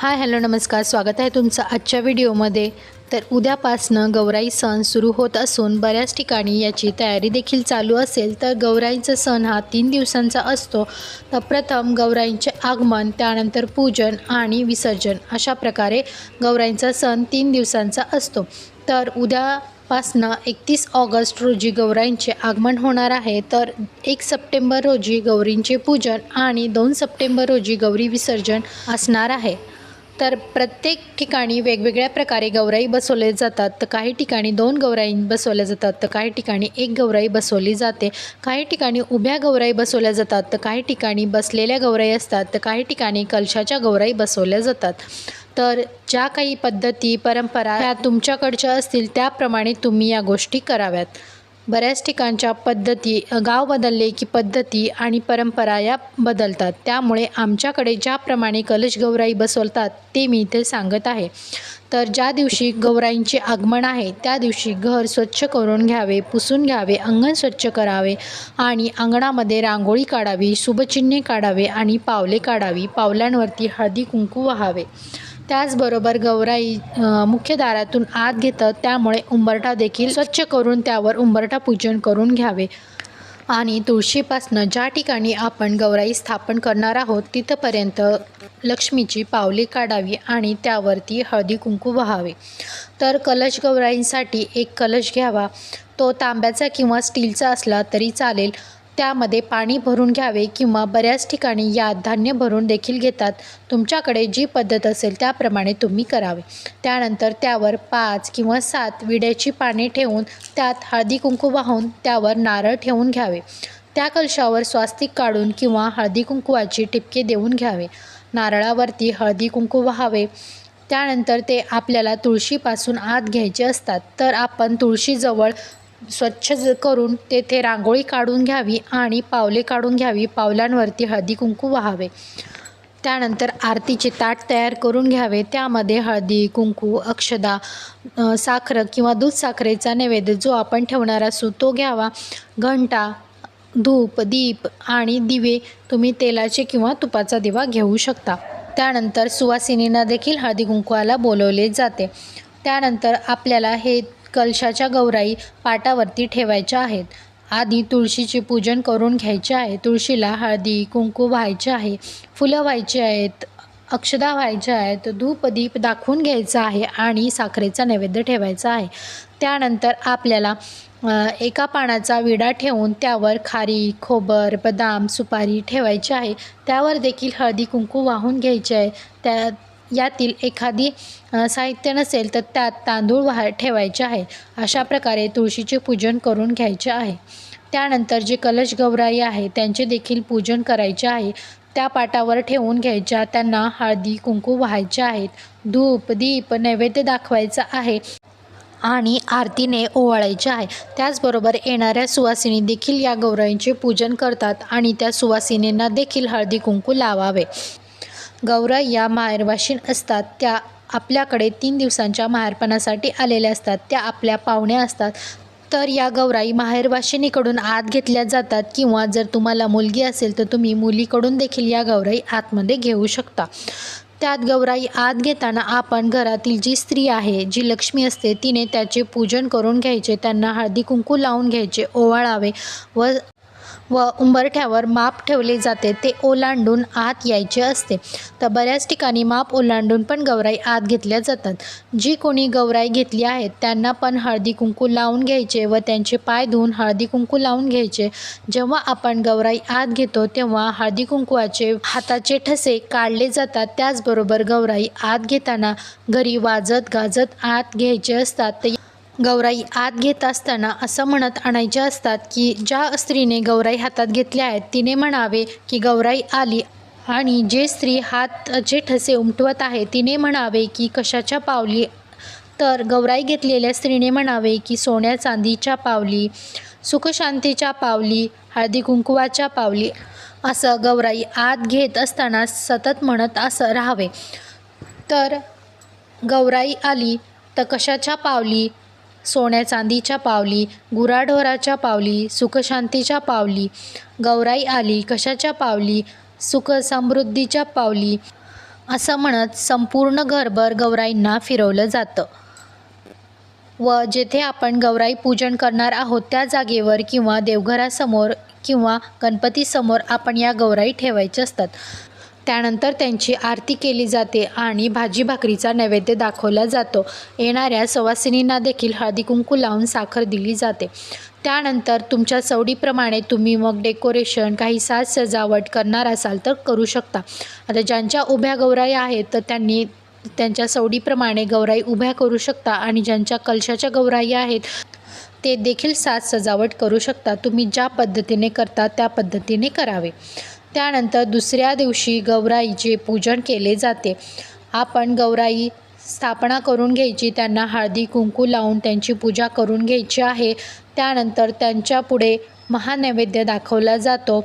Hi hello नमस्कार. स्वागत आहे तुमचं आजच्या व्हिडिओमध्ये. तर उद्यापासनं गौराई सण सुरू होत असून बऱ्याच ठिकाणी याची तयारी देखील चालू असेल. तर गौराईचा सण हा तीन दिवसांचा असतो. तर प्रथम गौराईंचे आगमन त्यानंतर पूजन आणि विसर्जन अशा प्रकारे गौराईंचा सण तीन दिवसांचा असतो. तर उद्यापासनं एकतीस ऑगस्ट रोजी गौराईंचे आगमन होणार आहे. तर एक सप्टेंबर रोजी गौरींचे पूजन आणि दोन सप्टेंबर रोजी गौरी विसर्जन असणार आहे. तर प्रत्येक ठिकाणी वेगवेगळ्या प्रकारे गौराई बसवले जातात. तर काही ठिकाणी दोन गौराई बसवल्या जातात. तर काही ठिकाणी एक गौराई बसवली जाते. काही ठिकाणी उभ्या गौराई बसवल्या जातात. तर काही ठिकाणी बसलेल्या गौराई असतात. तर काही ठिकाणी कलशाच्या गौराई बसवल्या जातात. तर ज्या काही पद्धती परंपरा ह्या तुमच्याकडच्या असतील त्याप्रमाणे तुम्ही या गोष्टी कराव्यात. बऱ्याच ठिकाणच्या पद्धती गाव बदलले की पद्धती आणि परंपरा या बदलतात. त्यामुळे आमच्याकडे ज्याप्रमाणे कलश गौराई बसवतात ते मी इथे सांगत आहे. तर ज्या दिवशी गौराईंचे आगमन आहे त्या दिवशी घर स्वच्छ करून घ्यावे पुसून घ्यावे अंगण स्वच्छ करावे आणि अंगणामध्ये रांगोळी काढावी शुभचिन्हे काढावे आणि पावले काढावी पावलांवरती हळदी कुंकू वाहावे. त्याचबरोबर गौराई मुख्य दारातून आत घेतात. त्यामुळे उंबरठा देखील स्वच्छ करून त्यावर उंबरठा पूजन करून घ्यावे. आणि तुळशीपासनं ज्या ठिकाणी आपण गौराई स्थापन करणार आहोत तिथंपर्यंत लक्ष्मीची पावली काढावी आणि त्यावरती हळदी कुंकू व्हावे. तर कलश गौराईंसाठी एक कलश घ्यावा. तो तांब्याचा किंवा स्टीलचा असला तरी चालेल. त्यामध्ये पाणी भरून घ्यावे किंवा बऱ्याच ठिकाणी यात धान्य भरून देखील घेतात. तुमच्याकडे जी पद्धत असेल त्याप्रमाणे तुम्ही करावे. त्यानंतर त्यावर पाच किंवा सात विड्याची पाने ठेवून त्यात हळदी कुंकू वाहून त्यावर नारळ ठेवून घ्यावे. त्या कलशावर स्वास्तिक काढून किंवा हळदी कुंकुवाची टिपके देऊन घ्यावे. नारळावरती हळदी कुंकू व्हावे. त्यानंतर ते आपल्याला तुळशीपासून आत घ्यायचे असतात. तर आपण तुळशीजवळ स्वच्छ ज- करून तेथे रांगोळी काढून घ्यावी आणि पावले काढून घ्यावी. पावलांवरती हळदी कुंकू व्हावे. त्यानंतर आरतीचे ताट तयार करून घ्यावे. त्यामध्ये हळदी कुंकू अक्षदा साखर किंवा दूध साखरेचा नैवेद्य जो आपण ठेवणार असू तो घ्यावा. घंटा धूप दीप आणि दिवे तुम्ही तेलाचे किंवा तुपाचा दिवा घेऊ शकता. त्यानंतर सुवासिनींना देखील हळदी कुंकवाला बोलवले जाते. त्यानंतर आपल्याला हे कलशाच्या गौराई पाटावरती ठेवायच्या आहेत. आधी तुळशीचे पूजन करून घ्यायचे आहे. तुळशीला हळदी कुंकू व्हायचे आहे. फुलं व्हायची आहेत. अक्षदा व्हायच्या आहेत. धूप दीप दाखवून घ्यायचं आहे आणि साखरेचा नैवेद्य ठेवायचा आहे. त्यानंतर आपल्याला एका पानाचा विडा ठेवून त्यावर खारी खोबर बदाम सुपारी ठेवायची आहे. त्यावर देखील हळदी कुंकू वाहून घ्यायचे आहे. त्या यातील एखादी साहित्य नसेल तर त्यात तांदूळ वाह ठेवायचे आहे. अशा प्रकारे तुळशीचे पूजन करून घ्यायचे आहे. त्यानंतर जे कलश गौराई आहे त्यांचे देखील पूजन करायचे आहे. त्या पाटावर ठेवून घ्यायच्या. त्यांना हळदी कुंकू व्हायचे आहेत. धूप दीप नैवेद्य दाखवायचा आहे आणि आरतीने ओवाळायचे आहे. त्याचबरोबर येणाऱ्या सुवासिनी देखील या गौराईंचे पूजन करतात आणि त्या सुवासिनींना देखील हळदी कुंकू लावावे. गौराई या माहेरवाशीण असतात. त्या आपल्याकडे तीन दिवसांच्या माहेरपणासाठी आलेल्या असतात. त्या आपल्या पाहुण्या असतात. तर या गौराई माहेरवाशिनीकडून आत घेतल्या जातात किंवा जर तुम्हाला मुलगी असेल तर तुम्ही मुलीकडून देखील या गौराई आतमध्ये घेऊ शकता. त्यात गौराई आत घेताना आपण घरातील जी स्त्री आहे जी लक्ष्मी असते तिने त्याचे पूजन करून घ्यायचे. त्यांना हळदी कुंकू लावून घ्यायचे ओवाळावे व व उंबरठ्यावर माप ठेवले जाते ते ओलांडून आत यायचे असते. तर बऱ्याच ठिकाणी माप ओलांडून पण गौराई आत घेतल्या जातात. जी कोणी गौराई घेतली आहेत त्यांना पण हळदी कुंकू लावून घ्यायचे व त्यांचे पाय धुवून हळदी कुंकू लावून घ्यायचे. जेव्हा आपण गौराई आत घेतो तेव्हा हळदी कुंकवाचे हाताचे ठसे काढले जातात. त्याचबरोबर गौराई आत घेताना घरी वाजत गाजत आत घ्यायचे असतात. तर गौराई आत घेत असताना असं म्हणत आणायचे असतात की ज्या स्त्रीने गौराई हातात घेतल्या आहेत तिने म्हणावे की गौराई आली आणि जे स्त्री हातचे ठसे उमटवत आहे तिने म्हणावे की कशाच्या पावली? तर गौराई घेतलेल्या स्त्रीने म्हणावे की सोन्या चांदीच्या पावली सुखशांतीच्या पावली हळदी कुंकुवाच्या पावली. असं गौराई आत घेत असताना सतत म्हणत असं राहावे. तर गौराई आली तर कशाच्या पावली? सोन्या चांदीच्या पावली गुराढोराच्या पावली सुखशांतीच्या पावली गौराई आली कशाच्या पावली सुख समृद्धीच्या पावली असं म्हणत संपूर्ण घरभर गौराईंना फिरवलं जातं. व जेथे आपण गौराई पूजन करणार आहोत त्या जागेवर किंवा देवघरासमोर किंवा गणपतीसमोर आपण या गौराई ठेवायच्या असतात. त्यानंतर त्यांची आरती केली जाते आणि भाजी भाकरीचा नैवेद्य दाखवला जातो. येणाऱ्या सवासिनींना देखील हळदी कुंकू लावून साखर दिली जाते. त्यानंतर तुमच्या सवडीप्रमाणे तुम्ही मग डेकोरेशन काही साज सजावट करणार असाल तर करू शकता. आता ज्यांच्या उभ्या गौराई आहेत तर त्यांनी त्यांच्या सवडीप्रमाणे गौराई उभ्या करू शकता आणि ज्यांच्या कलशाच्या गौराई आहेत ते देखील साज सजावट करू शकता. तुम्ही ज्या पद्धतीने करता त्या पद्धतीने करावे. त्यानंतर दुसऱ्या दिवशी गौराईचे पूजन केले जाते. आपण गौराई स्थापना करून घ्यायची त्यांना हळदी कुंकू लावून त्यांची पूजा करून घ्यायची आहे. त्यानंतर त्यांच्या पुढे महानैवेद्य दाखवला जातो.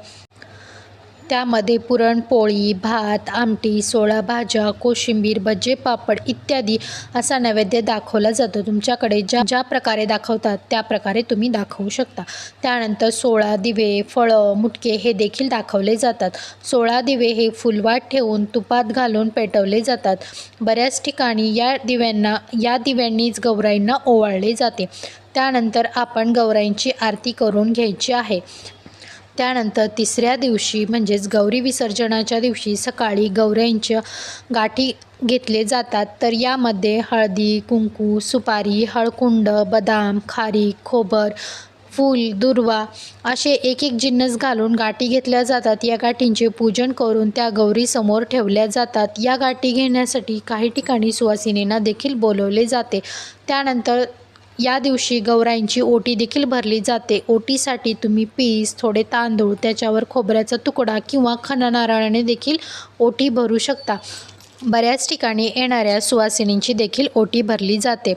त्यामध्ये पुरणपोळी भात आमटी सोळा भाज्या कोशिंबीर भजे पापड इत्यादी असा नैवेद्य दाखवला जातो. तुमच्याकडे ज्या ज्या प्रकारे दाखवतात त्या प्रकारे तुम्ही दाखवू शकता. त्यानंतर सोळा दिवे फळं मुटके हे देखील दाखवले जातात. सोळा दिवे हे फुलवाट ठेवून तुपात घालून पेटवले जातात. बऱ्याच ठिकाणी या दिव्यांना या दिव्यांनीच गौराईंना ओवाळले जाते. त्यानंतर आपण गौराईंची आरती करून घ्यायची आहे. त्यानंतर तिसऱ्या दिवशी म्हणजेच गौरी विसर्जनाच्या दिवशी सकाळी गौऱ्यांच्या गाठी घेतले जातात. तर यामध्ये हळदी कुंकू सुपारी हळकुंड बदाम खारी खोबर फूल दुर्वा असे एक एक जिन्नस घालून गाठी घेतल्या जातात. या गाठींचे पूजन करून त्या गौरीसमोर ठेवल्या जातात. या गाठी घेण्यासाठी काही ठिकाणी सुवासिनींना देखील बोलवले जाते. त्यानंतर या दिवशी गौराईंची ओटी देखील भरली जाते. ओटीसाठी तुम्ही पीस थोडे तांदूळ त्याच्यावर खोबऱ्याचा तुकडा किंवा खणनारळाने देखील ओटी भरू शकता. बऱ्याच ठिकाणी येणाऱ्या सुवासिनींची देखील ओटी भरली जाते.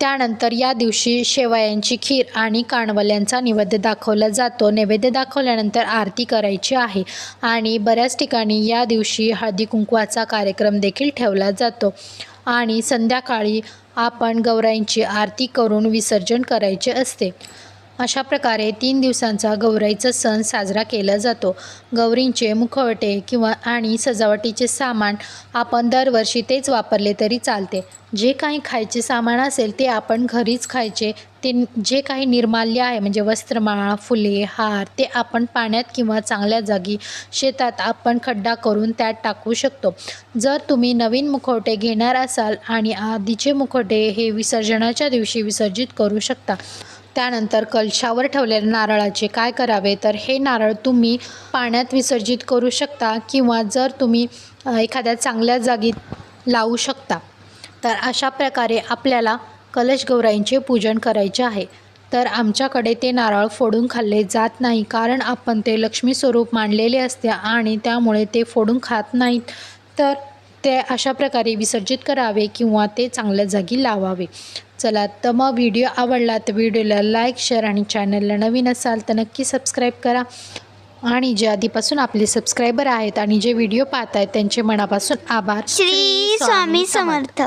त्यानंतर या दिवशी शेवयांची खीर आणि काणवल्यांचा नैवेद्य दाखवला जातो. नैवेद्य दाखवल्यानंतर आरती करायची आहे आणि बऱ्याच ठिकाणी या दिवशी हळदी कुंकवाचा कार्यक्रम देखील ठेवला जातो. आणि संध्याकाळी आपण गौराईंची आरती करून विसर्जन करायचे असते. अशा प्रकारे तीन दिवसांचा गौराईचा सण साजरा केला जातो. गौरींचे मुखवटे किंवा आणि सजावटीचे सामान आपण दरवर्षी तेच वापरले तरी चालते. जे काही खायचे सामान असेल ते आपण घरीच खायचे ते जे काही निर्माल्य आहे म्हणजे वस्त्रमाळा फुले हार ते आपण पाण्यात किंवा चांगल्या जागी शेतात आपण खड्डा करून त्यात टाकू शकतो. जर तुम्ही नवीन मुखवटे घेणार असाल आणि आधीचे मुखवटे हे विसर्जनाच्या दिवशी विसर्जित करू शकता त्यानंतर कलशावर ठेवलेल्या नारळाचे काय करावे? तर हे नारळ तुम्ही पाण्यात विसर्जित करू शकता किंवा जर तुम्ही एखाद्या चांगल्या जागी लावू शकता. तर अशा प्रकारे आपल्याला कलश गौराईंचे पूजन करायचे आहे. तर आमच्याकडे ते नारळ फोडून खाल्ले जात नाही कारण आपण ते लक्ष्मी स्वरूप मांडलेले असते आणि त्यामुळे ते फोडून खात नाहीत. तर ते अशा प्रकारे विसर्जित करावे किंवा ते चांगल्या जागी लावावे. चला तर मग व्हिडिओ आवडला तर व्हिडिओला लाईक शेअर आणि चॅनलला नवीन असाल तर नक्की सबस्क्राईब करा. आणि जे आधीपासून आपले सबस्क्रायबर आहेत आणि जे व्हिडिओ पाहत आहेत त्यांचे मनापासून आभार. श्री स्वामी समर्थ.